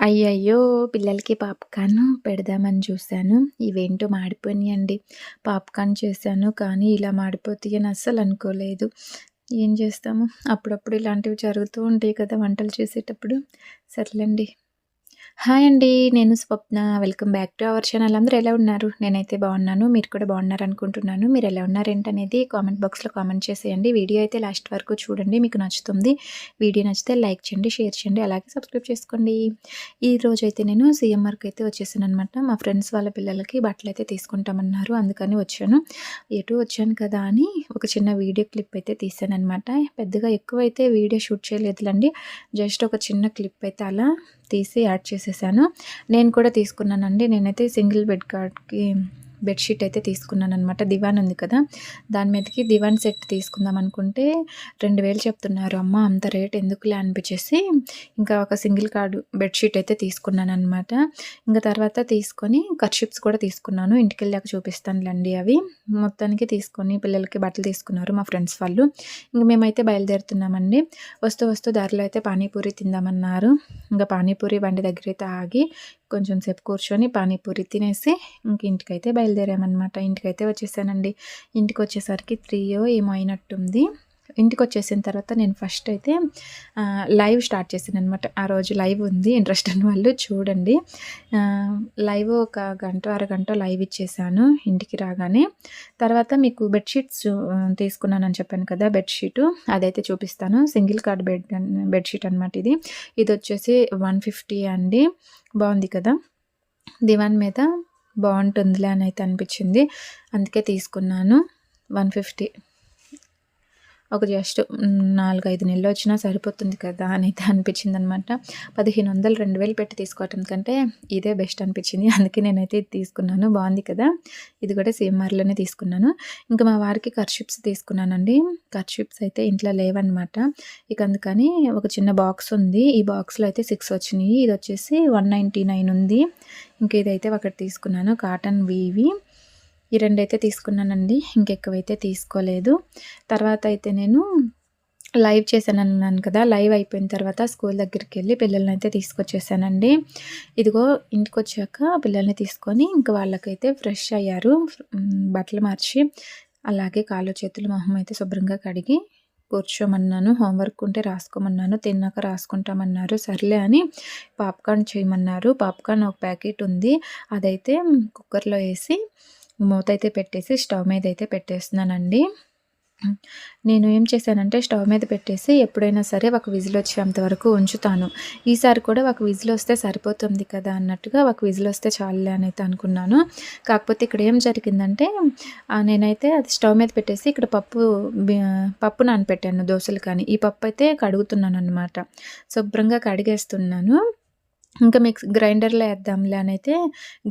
అయ్యయ్యో! పిల్లలకి పాప్‌కార్న్ పెడదామని చూశాను. ఇవేంటో మాడిపోయినాయండి. పాప్‌కార్న్ చేశాను కానీ ఇలా మాడిపోతాయని అస్సలు అనుకోలేదు. ఏం చేస్తాము? అప్పుడప్పుడు ఇలాంటివి జరుగుతూ ఉంటాయి కదా! వంటలు చేసేటప్పుడు. సర్లేండి. హాయ్ అండి. నేను Swapna. Welcome back to our channel. అందరూ ఎలా ఉన్నారు? నేనైతే బాగున్నాను. మీరు కూడా బాగున్నారనుకుంటున్నాను. మీరు ఎలా ఉన్నారేంటనేది కామెంట్ బాక్స్‌లో కామెంట్ చేసేయండి. వీడియో అయితే లాస్ట్ వరకు చూడండి. మీకు నచ్చుతుంది. వీడియో నచ్చితే లైక్ చేయండి, షేర్ చేయండి, అలాగే సబ్స్క్రైబ్ చేసుకోండి. ఈరోజు అయితే నేను సీఎంఆర్‌కి అయితే వచ్చేసాననమాట. మా ఫ్రెండ్స్ వాళ్ళ పిల్లలకి బట్టలయితే తీసుకుంటామన్నారు. అందుకని వచ్చాను. ఎటు వచ్చాను కదా అని ఒక చిన్న వీడియో క్లిప్ అయితే తీసాననమాట. పెద్దగా ఎక్కువ అయితే వీడియో షూట్ చేయలేదులండి. జస్ట్ ఒక చిన్న క్లిప్ అయితే అలా తీసి యాడ్ చేసేసాను నేను కూడా తీసుకున్నానండి. నేనైతే సింగిల్ బెడ్ కార్డ్కి బెడ్షీట్ అయితే తీసుకున్నాను అనమాట దివాన్ ఉంది కదా. దాని మీదకి దివాన్ సెట్ తీసుకుందాం అనుకుంటే రెండు వేలు చెప్తున్నారు. అమ్మ అంత రేట్ ఎందుకులే అనిపించేసి ఇంకా ఒక సింగిల్ కార్డు బెడ్షీట్ అయితే తీసుకున్నాను అనమాట ఇంకా తర్వాత తీసుకొని కర్షిప్స్ కూడా తీసుకున్నాను. ఇంటికి వెళ్ళాక చూపిస్తానులేండి అవి. మొత్తానికి తీసుకొని పిల్లలకి బట్టలు తీసుకున్నారు మా ఫ్రెండ్స్ వాళ్ళు. ఇంకా మేమైతే బయలుదేరుతున్నామండి. వస్తూ వస్తూ దారిలో అయితే పానీపూరి తిందామన్నారు. ఇంకా పానీపూరి బండి దగ్గర అయితే ఆగి కొంచెం సేపు కూర్చొని పానీపూరి తినేసి ఇంక ఇంటికైతే బయలుదేరామన్నమాట. ఇంటికైతే వచ్చేసానండి. ఇంటికి వచ్చేసరికి త్రీయో ఏమో అయినట్టుంది. ఇంటికి వచ్చేసిన తర్వాత నేను ఫస్ట్ అయితే లైవ్ స్టార్ట్ చేశాను అనమాట ఆ రోజు లైవ్ ఉంది. ఇంట్రెస్ట్ ఉన్న వాళ్ళు చూడండి. లైవ్ ఒక గంట అరగంట లైవ్ ఇచ్చేసాను ఇంటికి రాగానే. తర్వాత మీకు బెడ్షీట్స్ తీసుకున్నానని చెప్పాను కదా బెడ్షీటు. అదైతే చూపిస్తాను. సింగిల్ కార్డ్ బెడ్ బెడ్షీట్ అనమాట ఇది. ఇది వచ్చేసి వన్ ఫిఫ్టీ అండి. బాగుంది కదా? దివాన్ మీద బాగుంటుందిలే అని అయితే అనిపించింది. అందుకే తీసుకున్నాను. One fifty. ఒక జస్ట్ నాలుగైదు నెలలు వచ్చినా సరిపోతుంది కదా అని అయితే అనిపించింది అనమాట పదిహేను వందలు రెండు వేలు పెట్టి తీసుకోవటం కంటే ఇదే బెస్ట్ అనిపించింది. అందుకే నేనైతే ఇది తీసుకున్నాను. బాగుంది కదా? ఇది కూడా సేమ్ తీసుకున్నాను. ఇంకా మా వారికి కర్షిప్స్ తీసుకున్నానండి. కర్షిప్స్ అయితే ఇంట్లో లేవన్నమాట ఇక అందుకని ఒక చిన్న బాక్స్ ఉంది. ఈ బాక్స్లో అయితే సిక్స్ వచ్చినాయి. ఇది వచ్చేసి వన్ నైంటీ నైన్ ఉంది. ఇంకా ఇదైతే ఒకటి తీసుకున్నాను. కాటన్ వీవి. ఈ రెండు అయితే తీసుకున్నానండి. ఇంకెక్కువైతే తీసుకోలేదు. తర్వాత అయితే నేను లైవ్ చేశాను అన్నాను కదా లైవ్ అయిపోయిన తర్వాత స్కూల్ దగ్గరికి వెళ్ళి పిల్లల్ని అయితే తీసుకొచ్చేసానండి. ఇదిగో ఇంటికి వచ్చాక పిల్లల్ని తీసుకొని ఇంకా వాళ్ళకైతే ఫ్రెష్ అయ్యారు. బట్టలు మార్చి అలాగే కాళ్ళు చేతులు మొహం అయితే శుభ్రంగా కడిగి కూర్చోమన్నాను. హోంవర్క్ ఉంటే రాసుకోమన్నాను. తిన్నాక రాసుకుంటామన్నారు. సర్లే అని పాప్కార్న్ చేయమన్నారు. పాప్కార్న్ ఒక ప్యాకెట్ ఉంది. అదైతే కుక్కర్లో వేసి మూత అయితే పెట్టేసి స్టవ్ మీద అయితే పెట్టేస్తున్నానండి. నేను ఏం చేశానంటే స్టవ్ మీద పెట్టేసి ఎప్పుడైనా సరే ఒక విజిల్ వచ్చేంత వరకు ఉంచుతాను. ఈసారి కూడా ఒక విజిల్ వస్తే సరిపోతుంది కదా అన్నట్టుగా ఒక విజిల్ వస్తే చాలులే అని అయితే అనుకున్నాను. కాకపోతే ఇక్కడ ఏం జరిగిందంటే నేనైతే అది స్టవ్ మీద పెట్టేసి ఇక్కడ పప్పు పప్పు నానపెట్టాను దోశలు కానీ. ఈ పప్పు అయితే కడుగుతున్నాను అనమాట శుభ్రంగా కడిగేస్తున్నాను. ఇంకా మిక్స్ గ్రైండర్లో వేద్దాంలే అని అయితే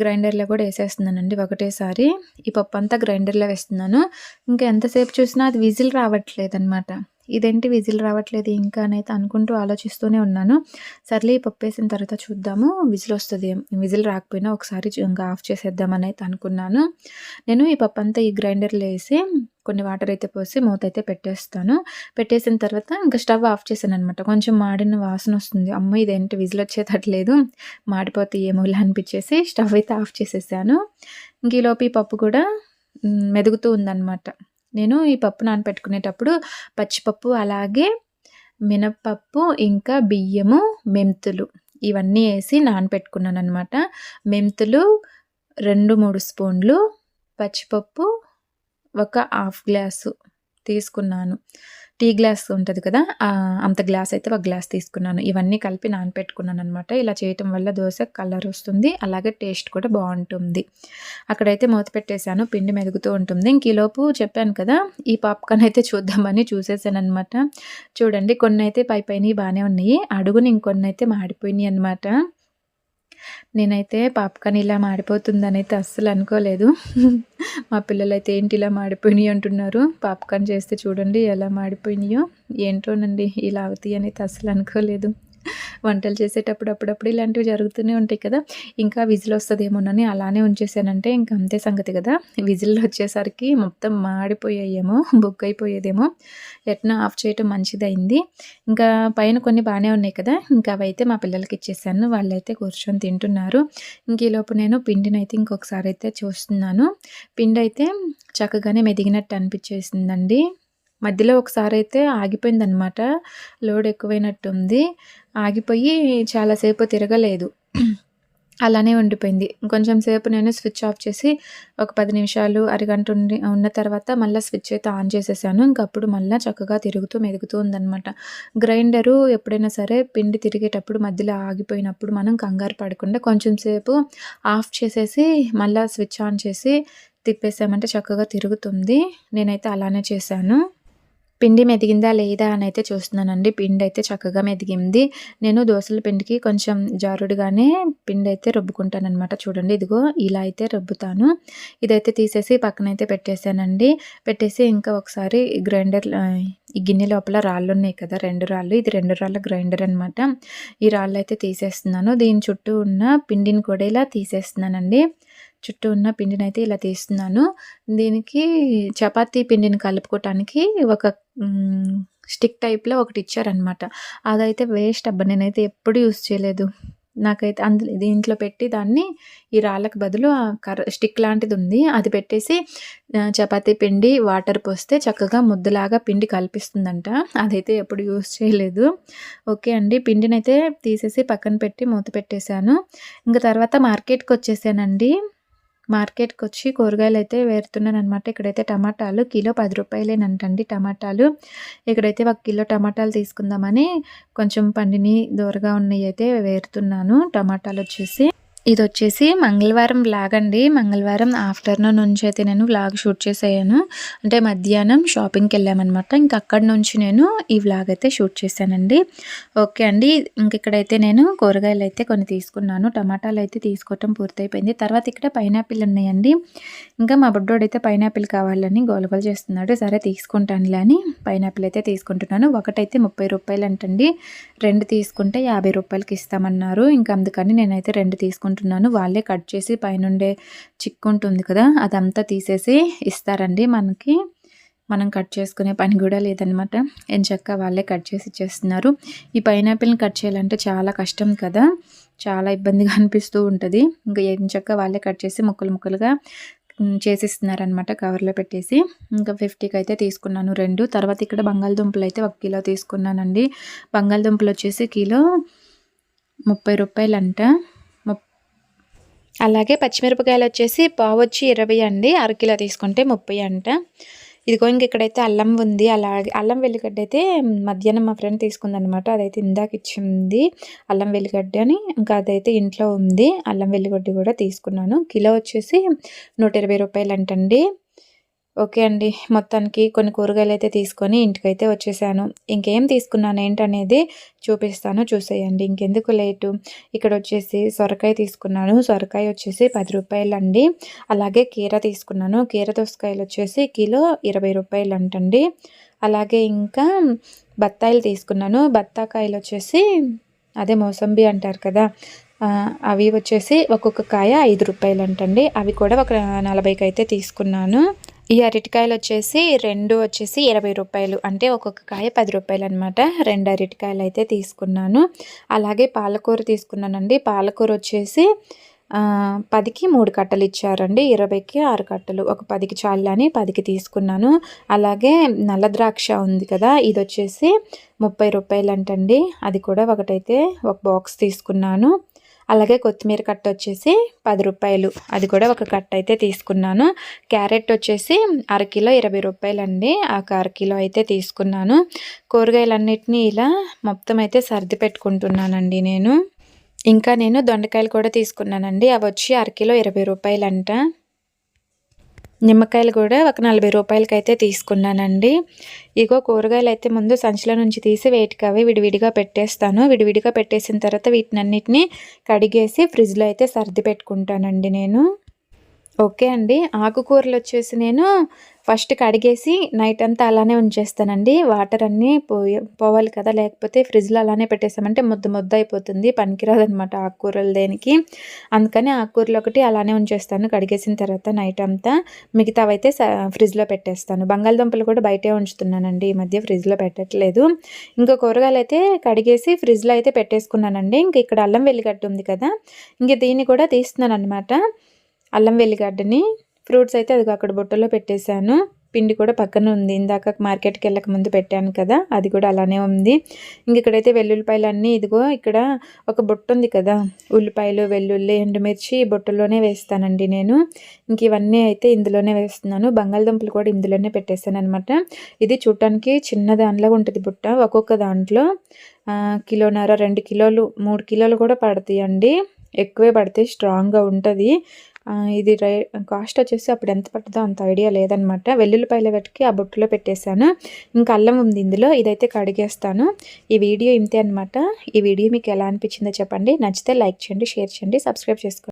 గ్రైండర్లో కూడా వేసేస్తున్నానండి ఒకటేసారి. ఈ పప్పు అంతా గ్రైండర్లో వేస్తున్నాను. ఇంకా ఎంతసేపు చూసినా అది విజిల్ రావట్లేదు అనమాట ఇదేంటి విజిల్ రావట్లేదు ఇంకా అయితే అనుకుంటూ ఆలోచిస్తూనే ఉన్నాను. సర్లే ఈ పప్పు వేసిన తర్వాత చూద్దాము. విజిల్ వస్తుంది. విజిల్ రాకపోయినా ఒకసారి ఇంకా ఆఫ్ చేసేద్దామని అయితే అనుకున్నాను. నేను ఈ పప్పు అంతా ఈ గ్రైండర్లో వేసి కొన్ని వాటర్ అయితే పోసి మూత అయితే పెట్టేస్తాను. పెట్టేసిన తర్వాత ఇంకా స్టవ్ ఆఫ్ చేశాను అనమాట కొంచెం మాడిన వాసన వస్తుంది. అమ్మ ఇదేంటి విజిల్ వచ్చేటట్లేదు. మాడిపోతే ఏమో అనిపించేసి స్టవ్ అయితే ఆఫ్ చేసేసాను. ఇంక ఈలోపు ఈ పప్పు కూడా మెదుగుతూ ఉందన్నమాట. నేను ఈ పప్పు నానపెట్టుకునేటప్పుడు పచ్చిపప్పు అలాగే మినప్పప్పు ఇంకా బియ్యము మెంతులు ఇవన్నీ వేసి నానపెట్టుకున్నాను అనమాట మెంతులు రెండు మూడు స్పూన్లు పచ్చిపప్పు ఒక హాఫ్ గ్లాసు తీసుకున్నాను. టీ గ్లాస్ ఉంటుంది కదా అంత గ్లాస్ అయితే ఒక గ్లాస్ తీసుకున్నాను. ఇవన్నీ కలిపి నానపెట్టుకున్నాను అనమాట ఇలా చేయటం వల్ల దోశ కలర్ వస్తుంది అలాగే టేస్ట్ కూడా బాగుంటుంది. అక్కడైతే మూత పెట్టేశాను పిండి మెదుగుతూ ఉంటుంది. ఇంక ఈలోపు చెప్పాను కదా ఈ పాప్కార్న్ అయితే చూద్దామని చూసేసాను అనమాట చూడండి కొన్ని అయితే పై పైన బాగానే ఉన్నాయి. అడుగుని ఇంకొన్ని అయితే మాడిపోయినాయి అనమాట నేనైతే పాప్కార్న్ ఇలా మాడిపోతుందని అయితే అస్సలు అనుకోలేదు. మా పిల్లలైతే ఏంటి ఇలా మాడిపోయినాయి అంటున్నారు. పాప్కార్న్ చేస్తే చూడండి ఎలా మాడిపోయినాయో ఏంటోనండి ఇలా అవుతాయి అని అయితే అస్సలు అనుకోలేదు. వంటలు చేసేటప్పుడు అప్పుడప్పుడు ఇలాంటివి జరుగుతూనే ఉంటాయి కదా. ఇంకా విజిల్ వస్తుందేమోనని అలానే ఉంచేసానంటే ఇంకా అంతే సంగతి కదా. విజిల్ వచ్చేసరికి మొత్తం మాడిపోయాయేమో బుక్ అయిపోయేదేమో ఎట్నా ఆఫ్ చేయటం మంచిదైంది. ఇంకా పైన కొన్ని బాగానే ఉన్నాయి కదా. ఇంకా అవైతే మా పిల్లలకి ఇచ్చేసాను. వాళ్ళైతే కూర్చొని తింటున్నారు. ఇంక ఈలోపు నేను పిండిని అయితే ఇంకొకసారి అయితే చూస్తున్నాను. పిండి అయితే చక్కగానే మెదిగినట్టు అనిపించేసిందండి. మధ్యలో ఒకసారి అయితే ఆగిపోయిందనమాట లోడ్ ఎక్కువైనట్టుంది. ఆగిపోయి చాలాసేపు తిరగలేదు. అలానే ఉండిపోయింది. కొంచెం సేపు నేను స్విచ్ ఆఫ్ చేసి ఒక పది నిమిషాలు అరగంట ఉండి ఉన్న తర్వాత మళ్ళీ స్విచ్ అయితే ఆన్ చేసేసాను. ఇంకప్పుడు మళ్ళీ చక్కగా తిరుగుతూ మెదుగుతూ ఉందనమాట గ్రైండరు ఎప్పుడైనా సరే పిండి తిరిగేటప్పుడు మధ్యలో ఆగిపోయినప్పుడు మనం కంగారు పడకుండా కొంచెం సేపు ఆఫ్ చేసేసి మళ్ళీ స్విచ్ ఆన్ చేసి తిప్పేసామంటే చక్కగా తిరుగుతుంది. నేనైతే అలానే చేశాను. పిండి మెదిగిందా లేదా అని అయితే చూస్తున్నానండి. పిండి అయితే చక్కగా మెదిగింది. నేను దోశల పిండికి కొంచెం జారుడుగానే పిండి అయితే రుబ్బుకుంటానమాట చూడండి ఇదిగో ఇలా అయితే రుబ్బుతాను. ఇదైతే తీసేసి పక్కన అయితే పెట్టేశానండి. పెట్టేసి ఇంకా ఒకసారి గ్రైండర్ ఈ గిన్నె లోపల రాళ్ళు ఉన్నాయి కదా రెండు రాళ్ళు. ఇది రెండు రాళ్ళ గ్రైండర్ అనమాట ఈ రాళ్ళు అయితే తీసేస్తున్నాను. దీని చుట్టూ ఉన్న పిండిని కూడా ఇలా తీసేస్తున్నానండి. చుట్టూ ఉన్న పిండిని అయితే ఇలా తీస్తున్నాను. దీనికి చపాతీ పిండిని కలుపుకోవటానికి ఒక స్టిక్ టైప్లో ఒకటి ఇచ్చారనమాట అదైతే వేస్ట్ అబ్బా నేనైతే ఎప్పుడు యూస్ చేయలేదు. నాకైతే అందులో దీంట్లో పెట్టి దాన్ని ఈ రాళ్ళకు బదులు కర్ర స్టిక్ లాంటిది ఉంది. అది పెట్టేసి చపాతీ పిండి వాటర్ పోస్తే చక్కగా ముద్దలాగా పిండి కల్పిస్తుందంట. అదైతే ఎప్పుడు యూస్ చేయలేదు. ఓకే అండి పిండిని అయితే తీసేసి పక్కన పెట్టి మూత పెట్టేశాను. ఇంకా తర్వాత మార్కెట్కి వచ్చేసానండి. మార్కెట్కి వచ్చి కూరగాయలు అయితే వేరుతున్నాను అనమాట ఇక్కడైతే టమాటాలు కిలో పది రూపాయలేనంటండి టమాటాలు. ఇక్కడైతే ఒక కిలో టమాటాలు తీసుకుందామని కొంచెం పండిని దూరగా ఉన్నాయి అయితే వేరుతున్నాను టమాటాలు వచ్చేసి ఇది వచ్చేసి మంగళవారం వ్లాగ్ అండి. మంగళవారం ఆఫ్టర్నూన్ నుంచి అయితే నేను వ్లాగ్ షూట్ చేసేయను. అంటే మధ్యాహ్నం షాపింగ్కి వెళ్ళామన్నమాట. ఇంక అక్కడి నుంచి నేను ఈ వ్లాగ్ అయితే షూట్ చేశానండి. ఓకే అండి. ఇంక ఇక్కడైతే నేను కూరగాయలు అయితే కొన్ని తీసుకున్నాను. టమాటాలు అయితే తీసుకోవటం పూర్తయిపోయింది. తర్వాత ఇక్కడ పైనాపిల్ ఉన్నాయండి. ఇంకా మా బుడ్డోడు అయితే పైనాపిల్ కావాలని గోలగోలు చేస్తున్నాడు. సరే తీసుకుంటానులే అని పైనాపిల్ అయితే తీసుకుంటున్నాను. ఒకటైతే ముప్పై రూపాయలు అంటండి రెండు తీసుకుంటే యాభై రూపాయలకి ఇస్తామన్నారు. ఇంకా అందుకని నేనైతే రెండు తీసుకుంటాను తీసుకుంటున్నాను. వాళ్ళే కట్ చేసి పైనుండే చిక్కు ఉంటుంది కదా అదంతా తీసేసి ఇస్తారండి మనకి. మనం కట్ చేసుకునే పని కూడా లేదనమాట ఎంచక్క వాళ్ళే కట్ చేసి ఇచ్చేస్తున్నారు. ఈ పైనాపిల్ని కట్ చేయాలంటే చాలా కష్టం కదా చాలా ఇబ్బందిగా అనిపిస్తూ ఉంటుంది. ఇంకా ఎంచక్క వాళ్ళే కట్ చేసి ముక్కలు ముక్కలుగా చేసిస్తున్నారనమాట కవర్లో పెట్టేసి. ఇంకా ఫిఫ్టీకి అయితే తీసుకున్నాను రెండు. తర్వాత ఇక్కడ బంగాళదుంపలు అయితే ఒక కిలో తీసుకున్నానండి. బంగాళదుంపలు వచ్చేసి కిలో ముప్పై రూపాయలంట. అలాగే పచ్చిమిరపకాయలు వచ్చేసి పావు వచ్చి ఇరవై అండి. అరకిలో తీసుకుంటే ముప్పై అంట. ఇదిగో ఇంక ఇక్కడైతే అల్లం ఉంది. అలాగే అల్లం వెల్లిగడ్డ అయితే మధ్యాహ్నం మా ఫ్రెండ్ తీసుకుందనమాట. అదైతే ఇందాక ఇచ్చింది అల్లం వెల్లిగడ్డ అని. ఇంకా అదైతే ఇంట్లో ఉంది. అల్లం వెల్లిగడ్డ కూడా తీసుకున్నాను. కిలో వచ్చేసి నూట ఇరవై రూపాయలు అంటండి ఓకే అండి. మొత్తానికి కొన్ని కూరగాయలు అయితే తీసుకొని ఇంటికైతే వచ్చేసాను. ఇంకేం తీసుకున్నాను ఏంటనేది చూపిస్తాను చూసేయండి. ఇంకెందుకు లేటు? ఇక్కడ వచ్చేసి సొరకాయ తీసుకున్నాను. సొరకాయ వచ్చేసి పది రూపాయలు అండి అలాగే కీర తీసుకున్నాను. కీర దోసకాయలు వచ్చేసి కిలో ఇరవై రూపాయలు అంటండి అలాగే ఇంకా బత్తాయిలు తీసుకున్నాను. బత్తాకాయలు వచ్చేసి అదే మోసంబి అంటారు కదా అవి వచ్చేసి ఒక్కొక్క కాయ ఐదు రూపాయలు అంటండి అవి కూడా ఒక నలభైకి అయితే తీసుకున్నాను. ఈ అరటికాయలు వచ్చేసి రెండు వచ్చేసి ఇరవై రూపాయలు అంటే ఒక్కొక్క కాయ పది రూపాయలు అనమాట రెండు అరటికాయలు అయితే తీసుకున్నాను. అలాగే పాలకూర తీసుకున్నానండి. పాలకూర వచ్చేసి పదికి మూడు కట్టలు ఇచ్చారండి. ఇరవైకి ఆరు కట్టలు. ఒక పదికి చాలని పదికి తీసుకున్నాను. అలాగే నల్ల ద్రాక్ష ఉంది కదా ఇది వచ్చేసి ముప్పై రూపాయలు అంటండి అది కూడా ఒకటైతే ఒక బాక్స్ తీసుకున్నాను. అలాగే కొత్తిమీర కట్ట వచ్చేసి పది రూపాయలు. అది కూడా ఒక కట్ట అయితే తీసుకున్నాను. క్యారెట్ వచ్చేసి అరకిలో ఇరవై రూపాయలండి. ఒక అరకిలో అయితే తీసుకున్నాను. కూరగాయలన్నిటినీ ఇలా మొత్తం అయితే సర్ది పెట్టుకుంటున్నానండి నేను. ఇంకా నేను దొండకాయలు కూడా తీసుకున్నానండి. అవి వచ్చి అరకిలో ఇరవై రూపాయలంట. నిమ్మకాయలు కూడా ఒక నలభై రూపాయలకి అయితే తీసుకున్నానండి. ఇగో కూరగాయలు అయితే ముందు సంచిలో నుంచి తీసి వేటికి అవి విడివిడిగా పెట్టేస్తాను. విడివిడిగా పెట్టేసిన తర్వాత వీటినన్నిటిని కడిగేసి ఫ్రిడ్జ్లో అయితే సర్ది పెట్టుకుంటానండి నేను. ఓకే అండి. ఆకుకూరలు వచ్చేసి నేను ఫస్ట్ కడిగేసి నైట్ అంతా అలానే ఉంచేస్తానండి. వాటర్ అన్నీ పోయి పోవాలి కదా లేకపోతే ఫ్రిడ్జ్లో అలానే పెట్టేసామంటే ముద్ద ముద్ద అయిపోతుంది. పనికిరాదనమాట ఆకుకూరలు దేనికి. అందుకని ఆకుకూరలు ఒకటి అలానే ఉంచేస్తాను కడిగేసిన తర్వాత నైట్ అంతా. మిగతావైతే ఫ్రిడ్జ్లో పెట్టేస్తాను. బంగాళదుంపలు కూడా బయటే ఉంచుతున్నానండి. ఈ మధ్య ఫ్రిడ్జ్లో పెట్టట్లేదు. ఇంకా కూరగాయలు అయితే కడిగేసి ఫ్రిడ్జ్లో అయితే పెట్టేసుకున్నానండి. ఇంక ఇక్కడ అల్లం వెల్లిగడ్డ ఉంది కదా ఇంక దీన్ని కూడా తీస్తున్నాను అనమాట అల్లం వెల్లిగడ్డని ఫ్రూట్స్ అయితే అది అక్కడ బుట్టలో పెట్టేశాను. పిండి కూడా పక్కన ఉంది. ఇందాక మార్కెట్కి వెళ్ళక ముందు పెట్టాను కదా అది కూడా అలానే ఉంది. ఇంక ఇక్కడైతే వెల్లుల్లిపాయలు అన్నీ ఇదిగో ఇక్కడ ఒక బుట్ట ఉంది కదా ఉల్లిపాయలు వెల్లుల్లి ఎండుమిర్చి బుట్టలోనే వేస్తానండి నేను. ఇంక ఇవన్నీ అయితే ఇందులోనే వేస్తున్నాను. బంగాళదుంపలు కూడా ఇందులోనే పెట్టేస్తాను అనమాట ఇది చూడటానికి చిన్న దానిలాగా ఉంటుంది బుట్ట ఒక్కొక్క దాంట్లో కిలోన్నర రెండు కిలోలు మూడు కిలోలు కూడా పడతాయండి. ఎక్కువే పడితే స్ట్రాంగ్గా ఉంటుంది. ఇది రై కాస్ట్ వచ్చేసి అప్పుడు ఎంత పడుతుందో అంత ఐడియా లేదనమాట. వెల్లుల్లిపాయల వెటికి ఆ బొట్టులో పెట్టేశాను. ఇంకా అల్లం ఉంది ఇందులో ఇదైతే కడిగేస్తాను. ఈ వీడియో ఇంతే అనమాట ఈ వీడియో మీకు ఎలా అనిపించిందో చెప్పండి. నచ్చితే లైక్ చేయండి షేర్ చేయండి సబ్స్క్రైబ్ చేసుకోండి.